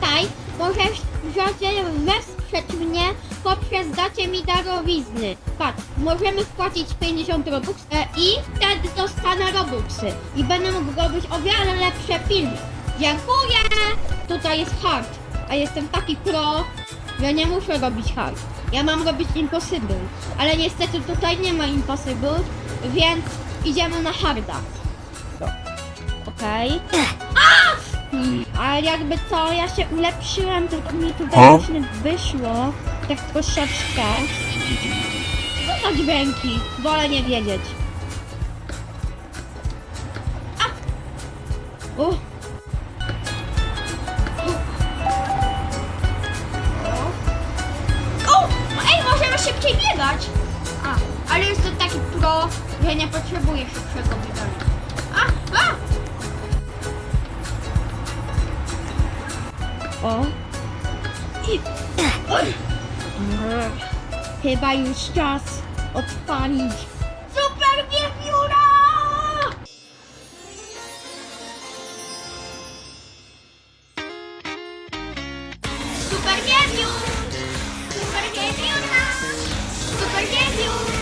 Tutaj możesz wziąć wesprzeć mnie poprzez dacie mi darowizny. Patrz, możemy wpłacić 50 robux e, i wtedy dostanę robuxy. I będę mógł robić o wiele lepsze filmy. Dziękuję! Tutaj jest hard, a jestem taki pro, że nie muszę robić hard. Ja mam robić impossible, ale niestety tutaj nie ma impossible, więc idziemy na harda. Okej. Okay. Ale jakby co, ja się ulepszyłem, tylko mi tutaj O? właśnie wyszło, tak troszeczkę. Co za dźwięki? Wolę nie wiedzieć. A! U. O! Ej, możemy szybciej biegać! A, ale jestem taki pro, że nie potrzebuję szybszego biegania. O. Oj. Chyba już czas odpalić super wiewióra! Super wiewiór! Super! Super wiewiór!